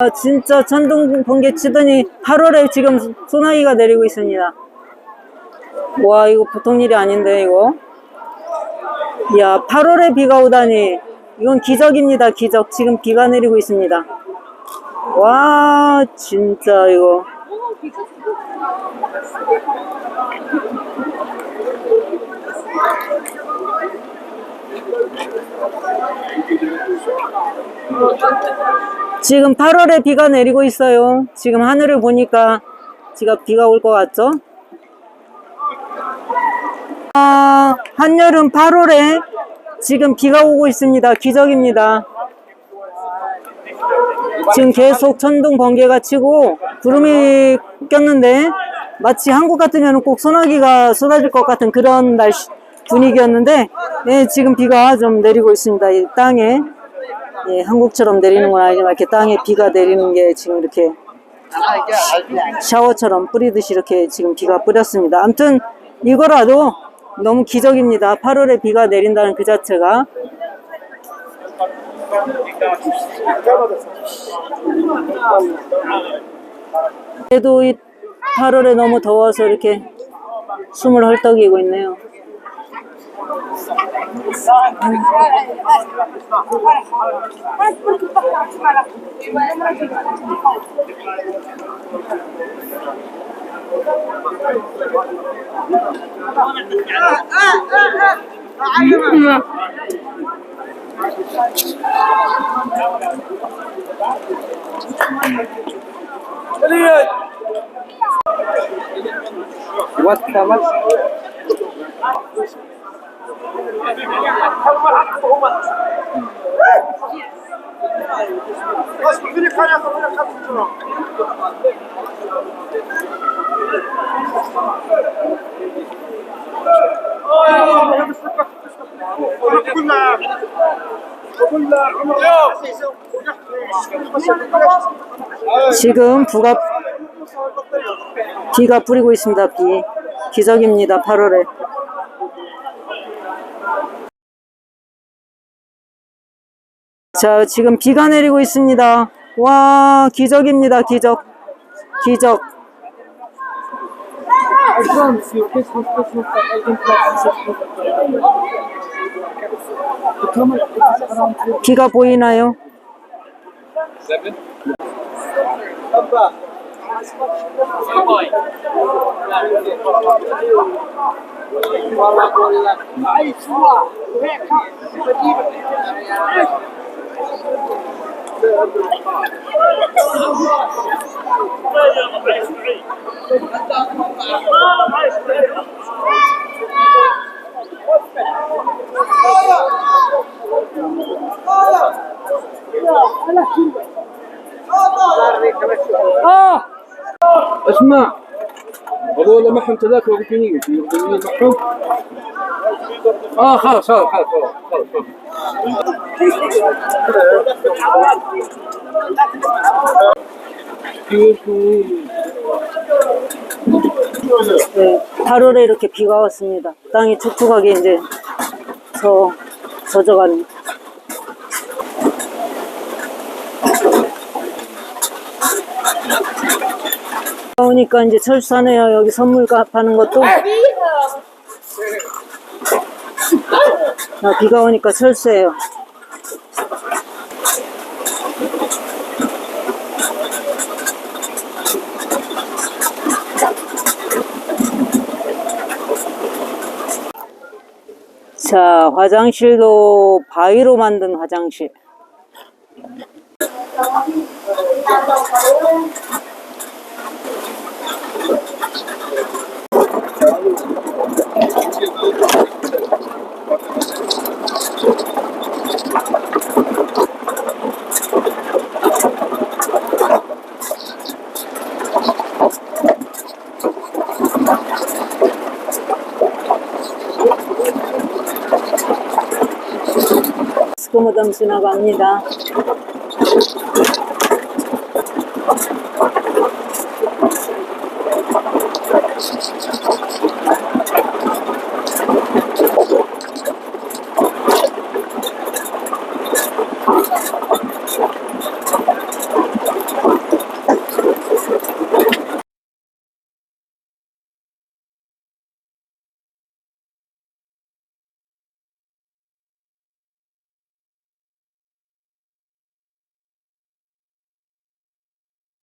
아, 진짜 천둥 번개 치더니 8월에 지금 소나기가 내리고 있습니다. 와, 이거 보통 일이 아닌데, 이거. 이야, 8월에 비가 오다니. 이건 기적입니다, 기적. 지금 비가 내리고 있습니다. 와, 진짜 이거. 지금 8월에 비가 내리고 있어요. 지금 하늘을 보니까 지금 비가 올 것 같죠? 아, 한여름 8월에 지금 비가 오고 있습니다. 기적입니다. 지금 계속 천둥 번개가 치고 구름이 꼈는데 마치 한국 같으면 꼭 소나기가 쏟아질 것 같은 그런 날씨 분위기였는데 예, 지금 비가 좀 내리고 있습니다. 이 땅에 예, 한국처럼 내리는 건 아니지만 이렇게 땅에 비가 내리는 게 지금 이렇게 샤워처럼 뿌리듯이 이렇게 지금 비가 뿌렸습니다. 아무튼 이거라도 너무 기적입니다. 8월에 비가 내린다는 그 자체가 그래도 이 8월에 너무 더워서 이렇게 숨을 헐떡이고 있네요. وات 지금 부가 비가 뿌리고 있습니다. 비 기적입니다. 8월에 자 지금 비가 내리고 있습니다. 와 기적입니다. 기적 기적 비가 보이나요? اسمع. هذول والله تذاكر يقدرون معهم آه خلاص خلاص خلاص خلاص خلاص. 네, 8월에 이렇게 비가 왔습니다. 땅이 촉촉하게 이제 저, 젖어가는. 오니까 이제 철수하네요. 여기 선물 가- 파는 것도. 아, 비가 오니까 철수해요. 자, 화장실도 바위로 만든 화장실. 스쿠머덤 지나갑니다.